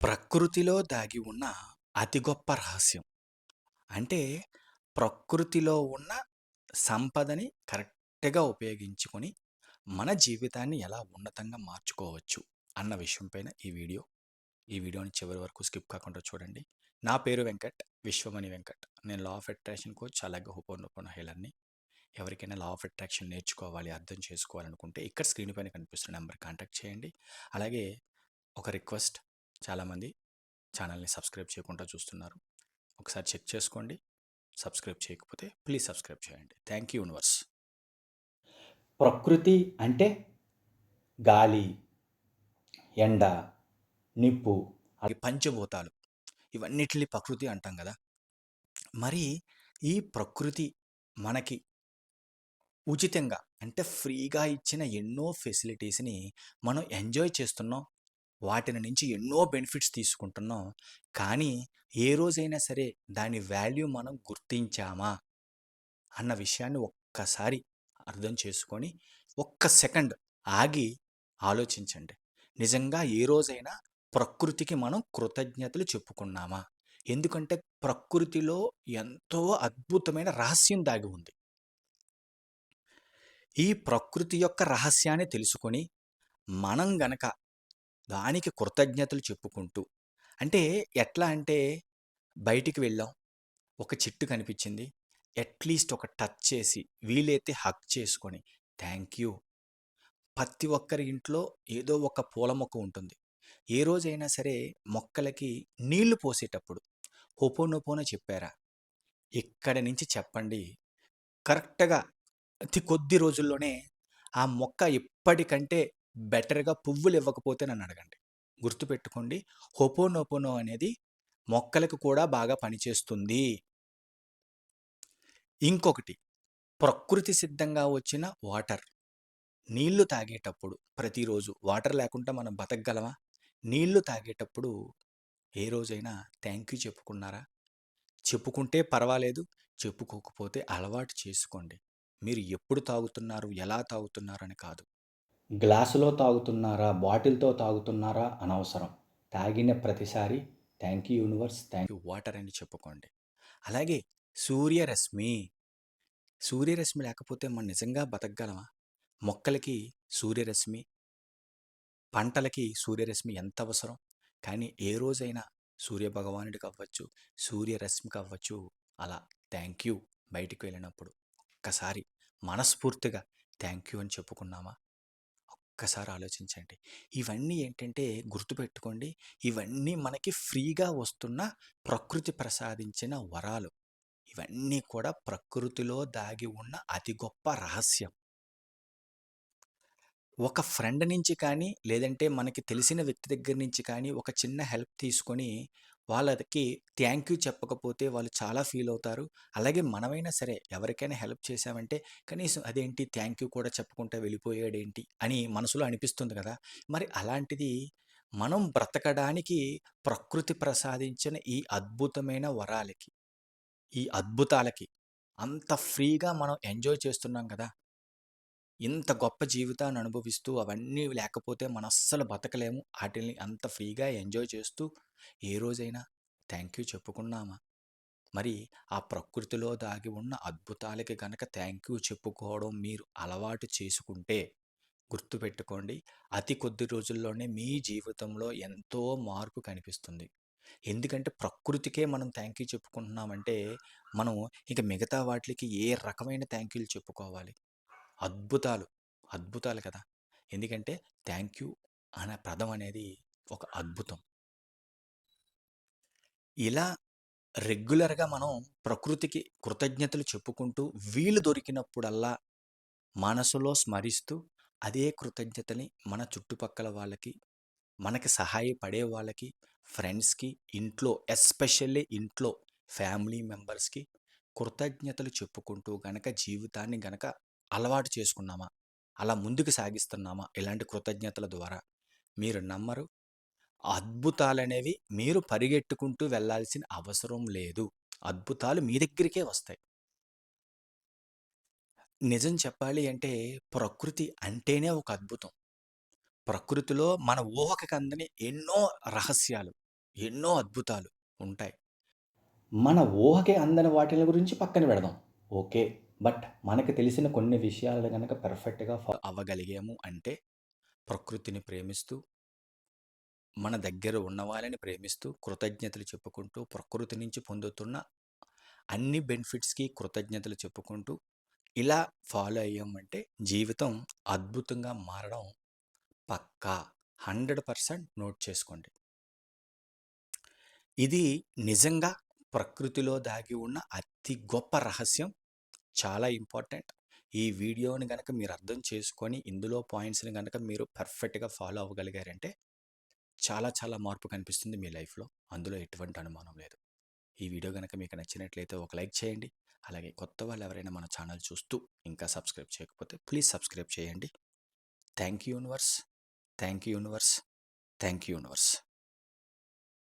ప్రకృతిలో దాగి ఉన్న అతి గొప్ప రహస్యం. అంటే ప్రకృతిలో ఉన్న సంపదని కరెక్ట్‌గా ఉపయోగించుకొని, మన జీవితాన్ని ఎలా ఉన్నతంగా మార్చుకోవచ్చు అన్న విషయం పైన ఈ వీడియో. ఈ వీడియోని చివరి వరకు స్కిప్ కాకుండా చూడండి. నా పేరు వెంకట్. విశ్వమణి వెంకట్. నేను లా ఆఫ్ అట్రాక్షన్ కోచ్ అలాగే హోపోనోపోనో హేలర్ని ఎవరికైనా లా ఆఫ్ అట్రాక్షన్ నేర్చుకోవాలి, అర్థం చేసుకోవాలనుకుంటే ఇక్కడ స్క్రీన్ పైన కనిపిస్తున్న నెంబర్ కాంటాక్ట్ చేయండి. అలాగే ఒక రిక్వెస్ట్ చాలామంది ఛానల్‌ని సబ్స్క్రైబ్ చేయకుండా చూస్తున్నారు. ఒకసారి చెక్ చేసుకోండి. సబ్స్క్రైబ్ చేయకపోతే ప్లీజ్ సబ్స్క్రైబ్ చేయండి. Thank you universe. ప్రకృతి అంటే గాలి, ఎండ, నిప్పు. ఈ పంచభూతాలు ఇవన్నిటిని ప్రకృతి అంటాం కదా! మరి ఈ ప్రకృతి మనకి ఉచితంగా అంటే ఫ్రీగా ఇచ్చిన ఎన్నో ఫెసిలిటీస్‌ని మనం ఎంజాయ్ చేస్తున్నాం. వాటిని నుంచి ఎన్నో బెనిఫిట్స్ తీసుకుంటున్నాం. కానీ ఏ రోజైనా సరే దాని వాల్యూ మనం గుర్తించామా? అన్న విషయాన్ని ఒక్కసారి అర్థం చేసుకొని, ఒక్క సెకండ్ ఆగి ఆలోచించండి. నిజంగా ఏ రోజైనా ప్రకృతికి మనం కృతజ్ఞతలు చెప్పుకున్నామా? ఎందుకంటే ప్రకృతిలో ఎంతో అద్భుతమైన రహస్యం దాగి ఉంది. ఈ ప్రకృతి యొక్క రహస్యాన్ని తెలుసుకొని, మనం గనక దానికి కృతజ్ఞతలు చెప్పుకుంటూ అంటే ఎట్లా అంటే బయటికి వెళ్ళాం. ఒక చెట్టు కనిపించింది. అట్‌లీస్ట్ ఒక టచ్ చేసి, వీలైతే హగ్ చేసుకొని, థ్యాంక్ యూ. ప్రతి ఒక్కరి ఇంట్లో ఏదో ఒక పూల మొక్క ఉంటుంది. ఏ రోజైనా సరే మొక్కలకి నీళ్ళు పోసేటప్పుడు హోపోనోపోనో చెప్పారా? ఇక్కడి నుంచి చెప్పండి. కరెక్ట్‌గా అతి కొద్ది రోజుల్లోనే ఆ మొక్క ఎప్పటికంటే బెటర్‌గా పువ్వులు ఇవ్వకపోతే నన్ను అడగండి గుర్తుపెట్టుకోండి. హోపోనోపోనో అనేది మొక్కలకు కూడా బాగా పనిచేస్తుంది. ఇంకొకటి ప్రకృతి సిద్ధంగా వచ్చిన వాటర్. నీళ్ళు తాగేటప్పుడు ప్రతిరోజు వాటర్ లేకుండా మనం బతకగలమా? నీళ్ళు తాగేటప్పుడు ఏ రోజైనా థ్యాంక్ యూ చెప్పుకున్నారా? చెప్పుకుంటే పర్వాలేదు. చెప్పుకోకపోతే అలవాటు చేసుకోండి. మీరు ఎప్పుడు తాగుతున్నారు, ఎలా తాగుతున్నారు అని కాదు. గ్లాసులో తాగుతున్నారా? బాటిల్‌తో తాగుతున్నారా? అనవసరం. తాగిన ప్రతిసారి thank you universe. Thank you water అని చెప్పుకోండి. అలాగే సూర్యరశ్మి. సూర్యరశ్మి లేకపోతే మనం నిజంగా బతకగలమా? మొక్కలకి సూర్యరశ్మి, పంటలకి సూర్యరశ్మి ఎంత అవసరం. కానీ ఏ రోజైనా సూర్యభగవానుడికి అవ్వచ్చు, సూర్యరశ్మికి అవ్వచ్చు అలా థ్యాంక్ యూ బయటికి వెళ్ళినప్పుడు ఒక్కసారి మనస్ఫూర్తిగా థ్యాంక్ యూ అని చెప్పుకున్నామా? ఒక్కసారి ఆలోచించండి. ఇవన్నీ ఏంటంటే గుర్తుపెట్టుకోండి. ఇవన్నీ మనకి ఫ్రీగా వస్తున్న ప్రకృతి ప్రసాదించిన వరాలు. ఇవన్నీ కూడా ప్రకృతిలో దాగి ఉన్న అతి గొప్ప రహస్యం. ఒక ఫ్రెండ్ నుంచి కానీ, లేదంటే మనకి తెలిసిన వ్యక్తి దగ్గర నుంచి కానీ ఒక చిన్న హెల్ప్ తీసుకొని వాళ్ళకి థ్యాంక్ యూ చెప్పకపోతే వాళ్ళు చాలా ఫీల్ అవుతారు. అలాగే మనమైనా సరే ఎవరికైనా హెల్ప్ చేశామంటే కనీసం అదేంటి థ్యాంక్ యూ కూడా చెప్పకుండా వెళ్ళిపోయాడేంటి అని మనసులో అనిపిస్తుంది కదా! మరి అలాంటిది మనం బ్రతకడానికి ప్రకృతి ప్రసాదించిన ఈ అద్భుతమైన వరాలకి, ఈ అద్భుతాలకి అంత ఫ్రీగా మనం ఎంజాయ్ చేస్తున్నాం కదా! ఇంత గొప్ప జీవితాన్ని అనుభవిస్తూ అవన్నీ లేకపోతే మనం అస్సలు బతకలేము. వాటిని అంత ఫ్రీగా ఎంజాయ్ చేస్తూ ఏ రోజైనా థ్యాంక్ యూ చెప్పుకున్నామా? మరి ఆ ప్రకృతిలో దాగి ఉన్న అద్భుతాలకి గనక థ్యాంక్ యూ చెప్పుకోవడం మీరు అలవాటు చేసుకుంటే గుర్తుపెట్టుకోండి. అతి కొద్ది రోజుల్లోనే మీ జీవితంలో ఎంతో మార్పు కనిపిస్తుంది. ఎందుకంటే ప్రకృతికే మనం థ్యాంక్ యూ చెప్పుకుంటున్నామంటే మనం ఇక మిగతా వాటికి ఏ రకమైన థ్యాంక్ యూలు చెప్పుకోవాలి? అద్భుతాలు, అద్భుతాలు కదా! ఎందుకంటే థ్యాంక్ యూ అనే పదం అనేది ఒక అద్భుతం. ఇలా రెగ్యులర్‌గా మనం ప్రకృతికి కృతజ్ఞతలు చెప్పుకుంటూ వీలు దొరికినప్పుడల్లా మనసులో స్మరిస్తూ అదే కృతజ్ఞతని మన చుట్టుపక్కల వాళ్ళకి, మనకి సహాయపడే వాళ్ళకి, ఫ్రెండ్స్‌కి, ఇంట్లో ఎస్పెషల్లీ ఇంట్లో ఫ్యామిలీ మెంబర్స్‌కి కృతజ్ఞతలు చెప్పుకుంటూ గనక జీవితాన్ని గనక అలవాటు చేసుకున్నామా? అలా ముందుకు సాగిస్తున్నామా? ఇలాంటి కృతజ్ఞతల ద్వారా మీరు నమ్మరు. అద్భుతాలనేవి మీరు పరిగెట్టుకుంటూ వెళ్ళాల్సిన అవసరం లేదు. అద్భుతాలు మీ దగ్గరికే వస్తాయి. నిజం చెప్పాలి అంటే ప్రకృతి అంటేనే ఒక అద్భుతం. ప్రకృతిలో మన ఊహకి కందని ఎన్నో రహస్యాలు, ఎన్నో అద్భుతాలు ఉంటాయి. మన ఊహకి అందని వాటిల గురించి పక్కన పెడదాం. ఓకే. బట్ మనకు తెలిసిన కొన్ని విషయాలు కనుక పర్ఫెక్ట్‌గా ఫా అవ్వగలిగాము అంటే ప్రకృతిని ప్రేమిస్తూ, మన దగ్గర ఉన్న వాళ్ళని ప్రేమిస్తూ, కృతజ్ఞతలు చెప్పుకుంటూ, ప్రకృతి నుంచి పొందుతున్న అన్ని బెనిఫిట్స్‌కి కృతజ్ఞతలు చెప్పుకుంటూ, ఇలా ఫాలో అయ్యామంటే జీవితం అద్భుతంగా మారడం పక్కా. 100% నోట్ చేసుకోండి. ఇది నిజంగా ప్రకృతిలో దాగి ఉన్న అతి గొప్ప రహస్యం. చాలా ఇంపార్టెంట్. ఈ వీడియోని కనుక మీరు అర్థం చేసుకొని, ఇందులో పాయింట్స్‌ని కనుక మీరు పర్ఫెక్ట్‌గా ఫాలో అవ్వగలిగారంటే, చాలా చాలా మార్పు కనిపిస్తుంది మీ లైఫ్‌లో. అందులో ఎటువంటి అనుమానం లేదు. ఈ వీడియో కనుక మీకు నచ్చినట్లయితే ఒక లైక్ చేయండి. అలాగే కొత్త వాళ్ళు ఎవరైనా మన ఛానల్ చూస్తూ ఇంకా సబ్స్క్రైబ్ చేయకపోతే ప్లీజ్ సబ్స్క్రైబ్ చేయండి. Thank you universe. Thank you universe. Thank you universe.